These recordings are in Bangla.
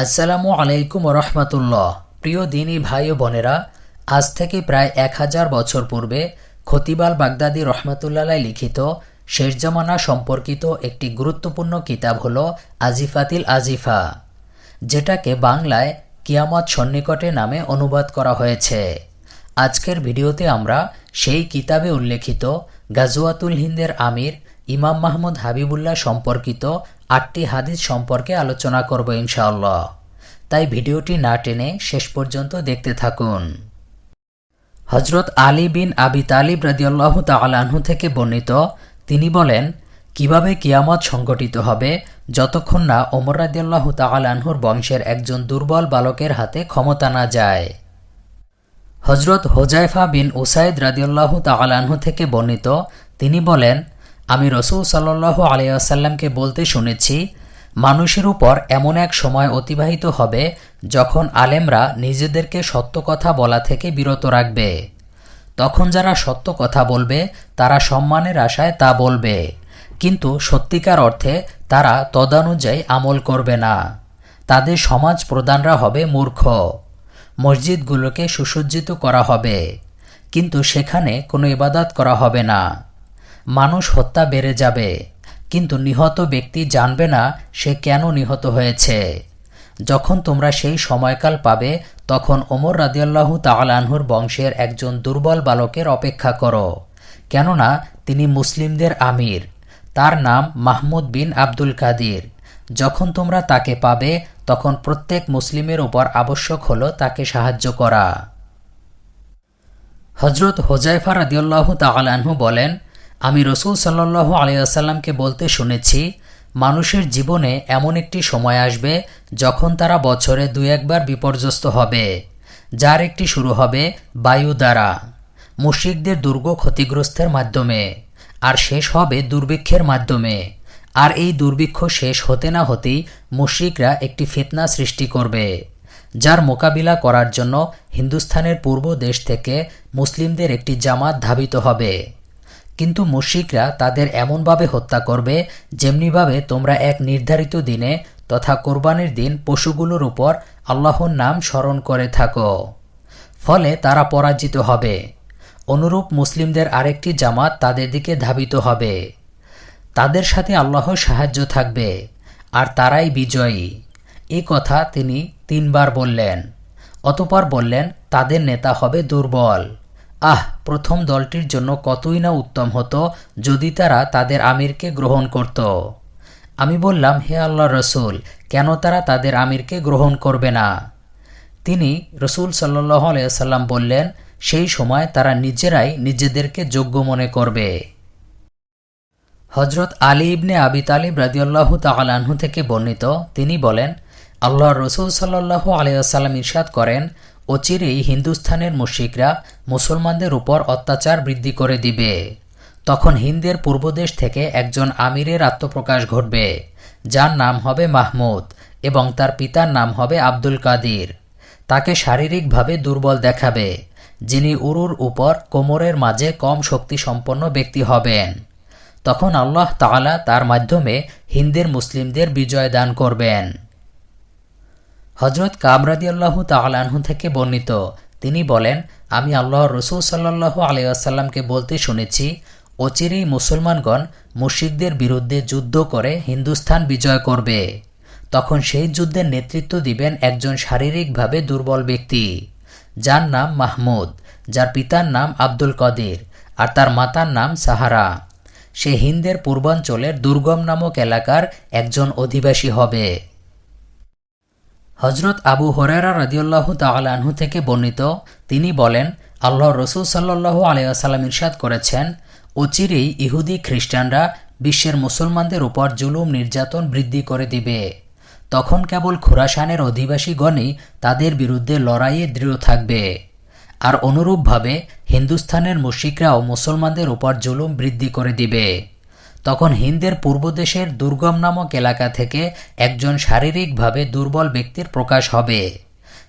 আসসালামু আলাইকুম রহমতুল্লাহ। প্রিয় দিনী ভাই ও বোনেরা, আজ থেকে প্রায় এক হাজার বছর পূর্বে খতিবাল বাগদাদি রহমতুল্লাহ লিখিত শেষ জামানা সম্পর্কিত একটি গুরুত্বপূর্ণ কিতাব হল আজিফাতিল আজিফা, যেটাকে বাংলায় কিয়ামত সন্নিকটে নামে অনুবাদ করা হয়েছে। আজকের ভিডিওতে আমরা সেই কিতাবে উল্লেখিত গাজওয়াতুল হিন্দের আমির ইমাম মাহমুদ হাবিবুল্লাহ সম্পর্কিত আটটি হাদিস সম্পর্কে আলোচনা করব ইনশাআল্লাহ। তাই ভিডিওটি না টেনে শেষ পর্যন্ত দেখতে থাকুন। হজরত আলী বিন আবি তালিব রাদিয়াল্লাহু তালাহু থেকে বর্ণিত, তিনি বলেন, কীভাবে কিয়ামত সংগঠিত হবে যতক্ষণ না ওমর রাদিয়াল্লাহু তালাহুর বংশের একজন দুর্বল বালকের হাতে ক্ষমতা না যায়? হজরত হোজাইফা বিন উসাইদ রাদিউল্লাহ তালাহু থেকে বর্ণিত, তিনি বলেন, আমি রসুল সাল্লাহ আলিয়াসাল্লামকে বলতে শুনেছি, মানুষের উপর এমন এক সময় অতিবাহিত হবে যখন আলেমরা নিজেদেরকে সত্য কথা বলা থেকে বিরত রাখবে। তখন যারা সত্য কথা বলবে, তারা সম্মানের আশায় তা বলবে। কিন্তু সত্যিকার অর্থে তারা তদানুযায়ী আমল করবে না। তাদের সমাজ প্রধানরা হবে মূর্খ। মসজিদগুলোকে সুসজ্জিত করা হবে। কিন্তু সেখানে কোনো ইবাদত করা হবে না। মানুষ হত্যা বেড়ে যাবে। কিন্তু নিহত ব্যক্তি জানবে না সে কেন নিহত হয়েছে। যখন তোমরা সেই সময়কাল পাবে, তখন ওমর রাদিয়াল্লাহু তালানহুর বংশের একজন দুর্বল বালকের অপেক্ষা করো। কেননা, তিনি মুসলিমদের আমির। তার নাম মাহমুদ বিন আব্দুল কাদির। যখন তোমরা তাকে পাবে তখন প্রত্যেক মুসলিমের উপর আবশ্যক হল তাকে সাহায্য করা। হজরত হোজাইফা রাদিউল্লাহ তালাহু বলেন, আমি রসুল সাল্লাহ আলিয়াসাল্লামকে বলতে শুনেছি, মানুষের জীবনে এমন একটি সময় আসবে যখন তারা বছরে দু একবার বিপর্যস্ত হবে, যার একটি শুরু হবে বায়ু দ্বারা। মুশিকদের দুর্গ ক্ষতিগ্রস্তের মাধ্যমে, আর শেষ হবে দুর্ভিক্ষের মাধ্যমে। আর এই দুর্ভিক্ষ শেষ হতে না হতেই মুশ্রিকরা একটি ফিতনা সৃষ্টি করবে, যার মোকাবিলা করার জন্য হিন্দুস্থানের পূর্ব দেশ থেকে মুসলিমদের একটি জামাত ধাবিত হবে। কিন্তু মুশ্রিকরা তাদের এমনভাবে হত্যা করবে যেমনিভাবে তোমরা এক নির্ধারিত দিনে তথা কোরবানির দিন পশুগুলোর উপর আল্লাহর নাম স্মরণ করে থাকো। ফলে তারা পরাজিত হবে। অনুরূপ মুসলিমদের আরেকটি জামাত তাদের দিকে ধাবিত হবে। তাদের সাথে আল্লাহর সাহায্য থাকবে, আর তারাই বিজয়ী। এ কথা তিনি তিনবার বললেন, অতপর বললেন, তাদের নেতা হবে দুর্বল। আহ, প্রথম দলটির জন্য কতই না উত্তম হতো যদি তারা তাদের আমিরকে গ্রহণ করত। আমি বললাম, হে আল্লাহ রসুল, কেন তারা তাদের আমিরকে গ্রহণ করবে না? তিনি রসুল সাল্লাহ আলিয়াল্লাম বললেন, সেই সময় তারা নিজেরাই নিজেদেরকে যোগ্য মনে করবে। হজরত আলী ইবনে আবি তালিব রাদিউল্লাহ তালাহু থেকে বর্ণিত, তিনি বলেন আল্লাহ রসুল সাল্লাহ আলিয়াল্লাম ইরশাদ করেন, অচিরেই হিন্দুস্থানের মুশিকরা মুসলমানদের উপর অত্যাচার বৃদ্ধি করে দিবে। তখন হিন্দের পূর্বদেশ থেকে একজন আমিরের আত্মপ্রকাশ ঘটবে, যার নাম হবে মাহমুদ এবং তার পিতার নাম হবে আব্দুল কাদির। তাকে শারীরিকভাবে দুর্বল দেখাবে, যিনি উরুর উপর কোমরের মাঝে কম শক্তিসম্পন্ন ব্যক্তি হবেন। তখন আল্লাহ তালা তার মাধ্যমে হিন্দের মুসলিমদের বিজয় দান করবেন। হজরত কামরাদি আল্লাহ তালাহু থেকে বর্ণিত, তিনি বলেন, আমি আল্লাহ রসুল সাল্লাহ আলিয়াসাল্লামকে বলতে শুনেছি, অচিরেই মুসলমানগণ মুশিকদের বিরুদ্ধে যুদ্ধ করে হিন্দুস্থান বিজয় করবে। তখন সেই যুদ্ধের নেতৃত্ব দিবেন একজন শারীরিকভাবে দুর্বল ব্যক্তি, যার নাম মাহমুদ, যার পিতার নাম আব্দুল কদির, আর তার মাতার নাম সাহারা। সে হিন্দের পূর্বাঞ্চলের দুর্গম নামক এলাকার একজন অধিবাসী হবে। হজরত আবু হরেরা রাদিউল্লাহ তালাহু থেকে বর্ণিত, তিনি বলেন আল্লাহ রসুল সাল্লাহ আলিয়াসাল্লাম ইরশাদ করেছেন, অচিরেই ইহুদি খ্রিস্টানরা বিশ্বের মুসলমানদের উপর জুলুম, নির্যাতন বৃদ্ধি করে দিবে। তখন কেবল খুরাসানের অধিবাসীগণই তাদের বিরুদ্ধে লড়াইয়ে দৃঢ় থাকবে। আর অনুরূপভাবে হিন্দুস্থানের মুশিকরাও মুসলমানদের উপর জুলুম বৃদ্ধি করে দিবে। তখন হিন্দের পূর্বদেশের দুর্গম নামক এলাকা থেকে একজন শারীরিকভাবে দুর্বল ব্যক্তির প্রকাশ হবে,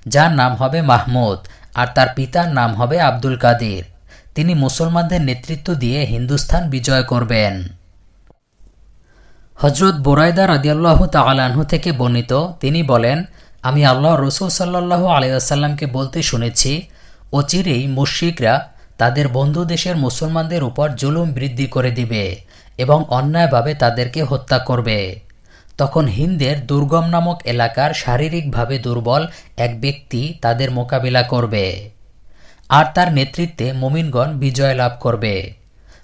যার নাম হবে মাহমুদ আর তার পিতার নাম হবে আব্দুল কাদির। তিনি মুসলমানদের নেতৃত্ব দিয়ে হিন্দুস্থান বিজয় করবেন। হজরত বোরাইদা রাদিয়াল্লাহ তালাহু থেকে বর্ণিত, তিনি বলেন, আমি আল্লাহ রসুল সাল্লাহ আলাইসাল্লামকে বলতে শুনেছি, অচিরেই মুশ্রিকরা তাদের বন্ধু দেশের মুসলমানদের উপর জুলুম বৃদ্ধি করে দিবে এবং অন্যায়ভাবে তাদেরকে হত্যা করবে। তখন হিন্দের দুর্গম নামক এলাকার শারীরিকভাবে দুর্বল এক ব্যক্তি তাদের মোকাবিলা করবে। আর তার নেতৃত্বে মুমিনগণ বিজয় লাভ করবে।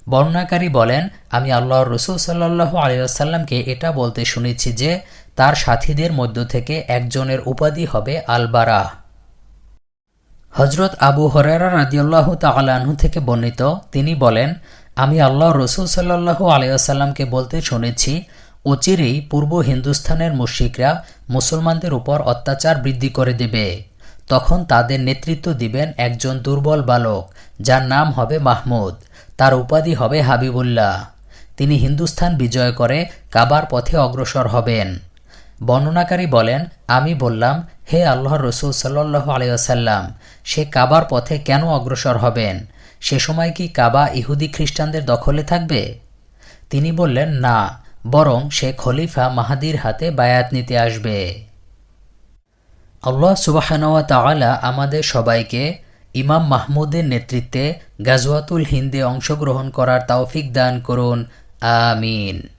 বর্ণাকারী বলেন, আমি আল্লাহ রসুল সাল্লাহ আলিয়াল্লামকে এটা বলতে শুনেছি যে, তার সাথীদের মধ্য থেকে একজনের উপাধি হবে আলবারা হজরত আবু হরেরা রাজিউল্লাহ তালাহু থেকে বর্ণিত, তিনি বলেন, আমি আল্লাহ রসুল সাল্লাহ আলিয়াল্লামকে বলতে শুনেছি, অচিরেই পূর্ব হিন্দুস্থানের মুশ্রিকরা মুসলমানদের উপর অত্যাচার বৃদ্ধি করে দেবে। তখন তাদের নেতৃত্ব দিবেন একজন দুর্বল বালক, যার নাম হবে মাহমুদ, তার উপাধি হবে হাবিবুল্লাহ। তিনি হিন্দুস্থান বিজয় করে কাবার পথে অগ্রসর হবেন। বর্ণনাকারী বলেন, আমি বললাম হে আল্লাহর রসুল সাল্লাহ আলিয়াসাল্লাম সে কাবার পথে কেন অগ্রসর হবেন? সে সময় কি কাবা ইহুদি খ্রিস্টানদের দখলে থাকবে? তিনি বললেন, না, বরং সে খলিফা মাহাদির হাতে বায়াত নিতে আসবে। আল্লাহ সুবাহানওয়া তাআলা আমাদের সবাইকে ইমাম মাহমুদের নেতৃত্বে গাজওয়াতুল হিন্দে অংশগ্রহণ করার তৌফিক দান করুন। আমিন।